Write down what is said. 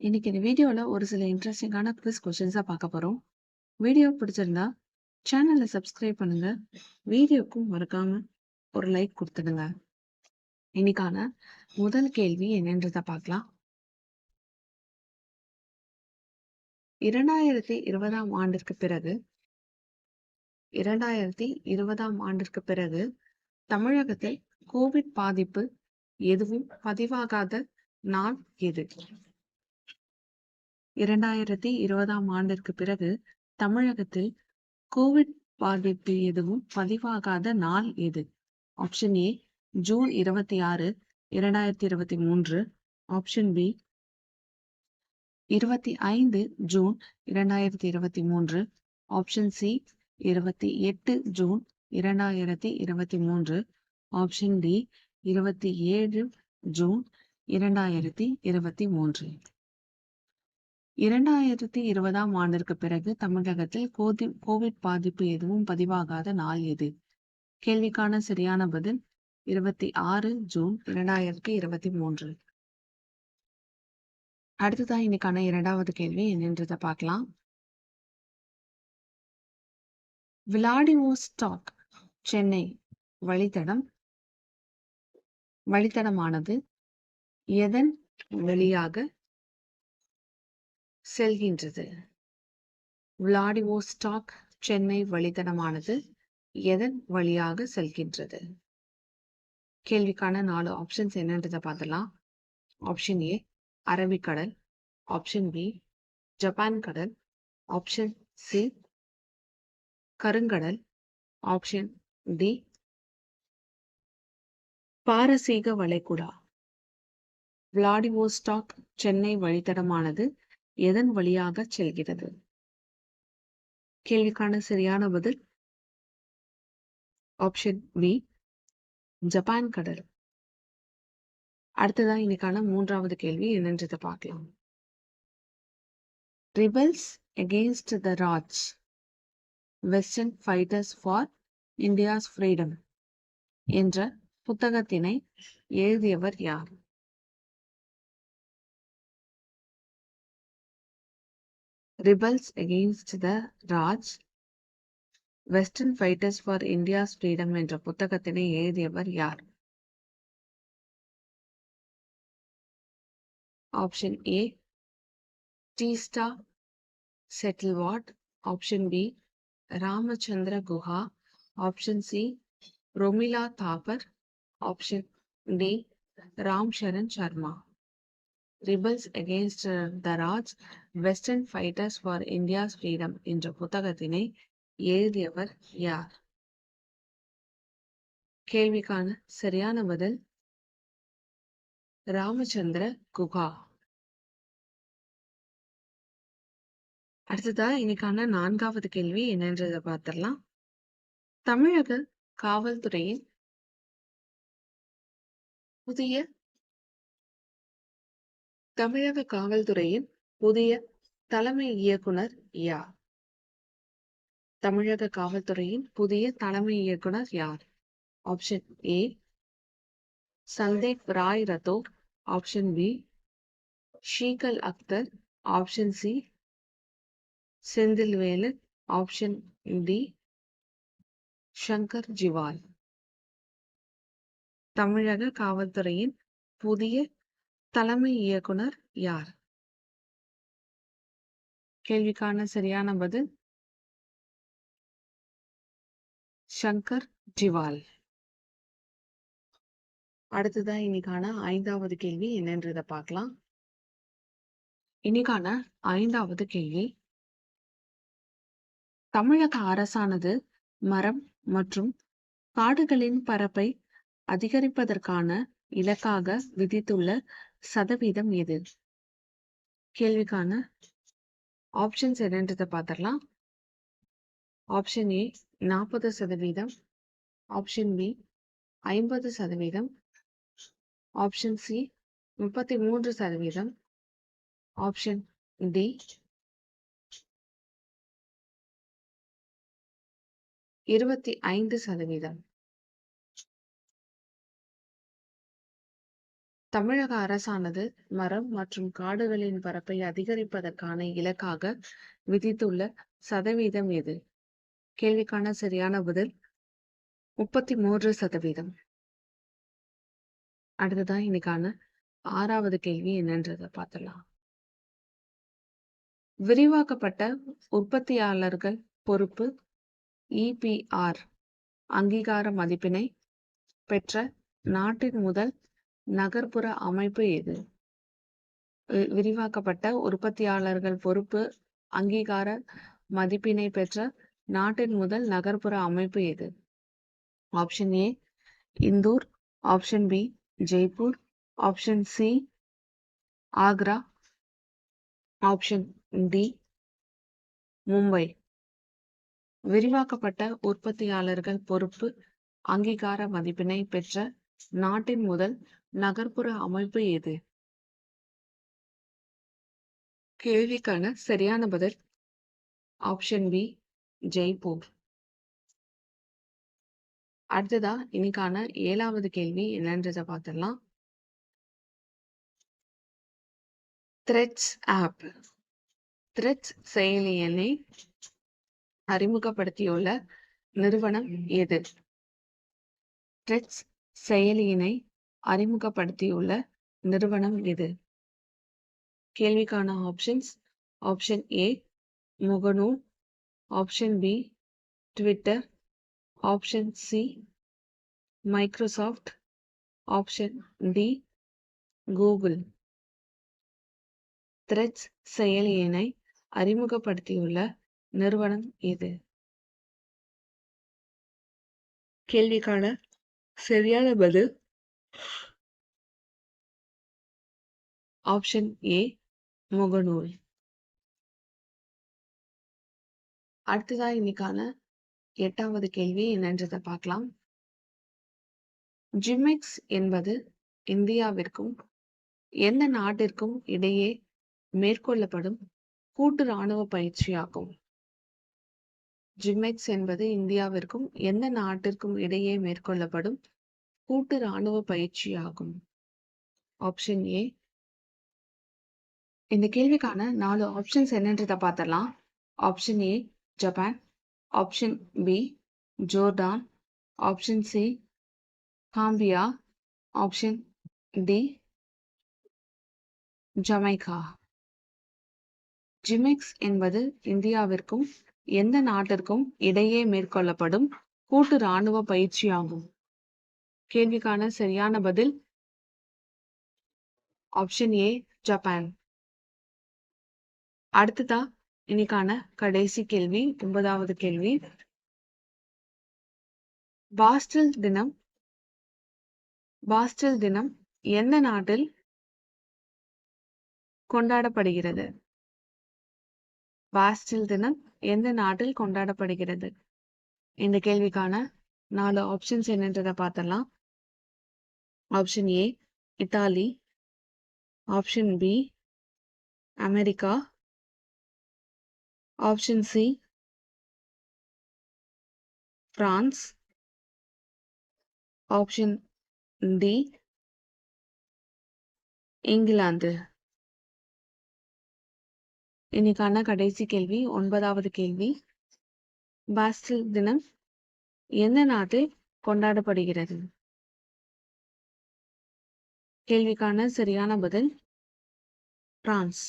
இன்னைக்கு இந்த வீடியோவில் ஒரு சில இன்ட்ரெஸ்டிங்கான குவிஸ் கொஷின்ஸாக பார்க்க போகிறோம் வீடியோ பிடிச்சிருந்தா சேனலை சப்ஸ்கிரைப் பண்ணுங்க. வீடியோக்கும் மறக்காம ஒரு லைக் கொடுத்துடுங்க இன்னைக்கான முதல் கேள்வி என்னன்றத பார்க்கலாம். 2020ஆம் ஆண்டிற்கு பிறகு 2020ஆம் ஆண்டிற்கு பிறகு தமிழகத்தில் கோவிட் பாதிப்பு எதுவும் பதிவாகாத நாள் எது? இரண்டாயிரத்தி இருபதாம் ஆண்டிற்கு பிறகு தமிழகத்தில் கோவிட் பாதிப்பு எதுவும் பதிவாகாத நாள் எது? ஆப்ஷன் ஏ ஜூன் இருபத்தி ஆறு இரண்டாயிரத்தி இருபத்தி மூன்று ஆப்ஷன் பி இருபத்தி ஐந்து ஜூன் இரண்டாயிரத்தி இருபத்தி மூன்று ஆப்ஷன் சி இருபத்தி எட்டு ஜூன் இரண்டாயிரத்தி இருபத்தி மூன்று ஆப்ஷன் டி இருபத்தி ஏழு ஜூன் இரண்டாயிரத்தி இருபத்தி மூன்று 2023 2020ஆம் ஆண்டிற்கு பிறகு தமிழகத்தில் கோதி கோவிட் பாதிப்பு எதுவும் பதிவாகாத நாள் எது? கேள்விக்கான சரியான பதில் 26 ஜூன் 2023 அடுத்ததா இன்னைக்கான இரண்டாவது கேள்வி என்னன்றத பார்க்கலாம். விளாடிவோஸ்டாக் சென்னை வழித்தடம் வழித்தடமானது எதன் வழியாக செல்கின்றது? விளாடிவோஸ்டாக் சென்னை வழித்தடமானது எதன் வழியாக செல்கின்றது? கேள்விக்கான நாலு ஆப்ஷன்ஸ் என்னன்றதை பார்த்தலாம் ஆப்ஷன் ஏ அரபிக்கடல். ஆப்ஷன் பி ஜப்பான் கடல் ஆப்ஷன் சி கருங்கடல். ஆப்ஷன் டி பாரசீக வளைகுடா. விளாடிவோஸ்டாக் சென்னை வழித்தடமானது எதன் வழியாக செல்கிறது? கேள்விக்கான சரியான பதில் ஆப்ஷன் பி ஜப்பான் கடல் அடுத்ததான் இன்னைக்கான மூன்றாவது கேள்வி என்னன்றதை பார்க்கலாம். Rebels against the Raj western fighters for India's freedom என்ற புத்தகத்தினை எழுதியவர் யார்? Rebels against the Raj western fighters for India's freedom என்ற புத்தகத்தினை எழுதியவர் யார்? Option A Teesta Setalvad option B Ramachandra Guha option C Romila Thapar option D Ram Sharan Sharma rebels against the Raj western fighters for India's freedom என்ற புத்தகத்தினை எழுதியவர் யார்? கேள்விக்கான சரியான பதில் ராமச்சந்திர குகா அடுத்ததா இன்னைக்கான நான்காவது கேள்வி என்னன்றதை பார்த்துடலாம் தமிழக காவல்துறையின் புதிய தமிழக காவல்துறையின் புதிய தலைமை இயக்குனர் யார்? தமிழக காவல்துறையின் புதிய தலைமை இயக்குனர் யார்? Option A Sandeep Rai Rathore option B Shakeel Akhtar option C Senthilvelu option D Shankar Jiwal தமிழக காவல்துறையின் புதிய தலைமை இயக்குனர் யார்? கேள்விக்கான சரியான பதில் சங்கர் ஜிவால் அடுத்ததா இன்னைக்கான ஐந்தாவது கேள்வி என்னன்றத பார்க்கலாம். இன்னைக்கான ஐந்தாவது கேள்வி தமிழக அரசானது மரம் மற்றும் காடுகளின் பரப்பை அதிகரிப்பதற்கான இலக்காக விதித்துள்ள சதவீதம் எது? கேள்விக்கான ஆப்ஷன்ஸ் என்னன்றதை பார்த்துடலாம் ஆப்ஷன் ஏ நாற்பது சதவீதம். ஆப்ஷன் பி ஐம்பது சதவீதம். ஆப்ஷன் சி முப்பத்தி மூன்று சதவீதம். ஆப்ஷன் டி இருபத்தி ஐந்து சதவீதம். தமிழக அரசானது மரம் மற்றும் காடுகளின் பரப்பை அதிகரிப்பதற்கான இலக்காக விதித்துள்ள சதவீதம் எது? கேள்விக்கான சரியான பதில் முப்பத்தி மூன்று சதவீதம். அடுத்ததான் இன்னைக்கான ஆறாவது கேள்வி என்னன்றதை பார்த்தலாம் விரிவாக்கப்பட்ட உற்பத்தியாளர்கள் பொறுப்பு இபிஆர் அங்கீகார மதிப்பினை பெற்ற நாட்டின் முதல் நகர்ப்புற அமைப்பு எது? விரிவாக்கப்பட்ட உற்பத்தியாளர்கள் பொறுப்பு அங்கீகார மதிப்பினை பெற்ற நாட்டின் முதல் நகர்ப்புற அமைப்பு எது? Option A Indore. Option B Jaipur. Option C Agra. Option D Mumbai. விரிவாக்கப்பட்ட உற்பத்தியாளர்கள் பொறுப்பு அங்கீகார மதிப்பினை பெற்ற நாட்டின் முதல் நகர்ப்புற அமைப்பு எது? கேள்விக்கான சரியான பதில் ஆப்ஷன் பி ஜெய்ப்பூர். அடுத்ததா இன்னைக்கான ஏழாவது கேள்வி என்னன்றதை பார்த்துடலாம். த்ரெட்ஸ் ஆப் த்ரெட்ஸ் செயலியனை அறிமுகப்படுத்தியுள்ள நிறுவனம் எது? த்ரெட்ஸ் செயலியினை அறிமுகப்படுத்தியுள்ள நிறுவனம் எது கேள்விக்கான ஆப்ஷன்ஸ் ஆப்ஷன் ஏ முகநூல் option B Twitter option C Microsoft option D Google Threads செயலியினை அறிமுகப்படுத்தியுள்ள நிறுவனம் எது கேள்விக்கான சரியான பதில் ஆப்ஷன் ஏ முகநூல் அடுத்ததா இன்னைக்கான எட்டாவது கேள்வி என்னன்றதை பார்க்கலாம். ஜிமெக்ஸ் என்பது இந்தியாவிற்கும் எந்த நாட்டிற்கும் இடையே மேற்கொள்ளப்படும் கூட்டு ராணுவ பயிற்சியாகும். ஜிமெக்ஸ் என்பது இந்தியாவிற்கும் எந்த நாட்டிற்கும் இடையே மேற்கொள்ளப்படும் கூட்டு ராணுவ பயிற்சியாகும். ஆப்ஷன் ஏ இந்த கேள்விக்கான நாலு ஆப்ஷன்ஸ் என்னன்றதை பார்த்தலாம் option A Japan option B Jordan option C Gambia option D Jamaica JIMEX என்பது இந்தியாவிற்கும் எந்த நாட்டிற்கும் இடையே மேற்கொள்ளப்படும் கூட்டு ராணுவ பயிற்சியாகும். கேள்விக்கான சரியான பதில் ஆப்ஷன் ஏ ஜப்பான் அடுத்ததா இன்னைக்கான கடைசி கேள்வி ஒன்பதாவது கேள்வி. பாஸ்டல் தினம் பாஸ்டல் தினம் எந்த நாட்டில் கொண்டாடப்படுகிறது? பாஸ்டில் தினம் எந்த நாட்டில் கொண்டாடப்படுகிறது? இந்த கேள்விக்கான நாலு ஆப்ஷன்ஸ் என்னன்றதை பார்த்தலாம் option A Italy option B America option C France option D England இன்னைக்கான கடைசி கேள்வி ஒன்பதாவது கேள்வி. பாஸ்டில் தினம் எந்த நாட்டில் கொண்டாடப்படுகிறது? கேள்விக்கான சரியான பதில் பிரான்ஸ்.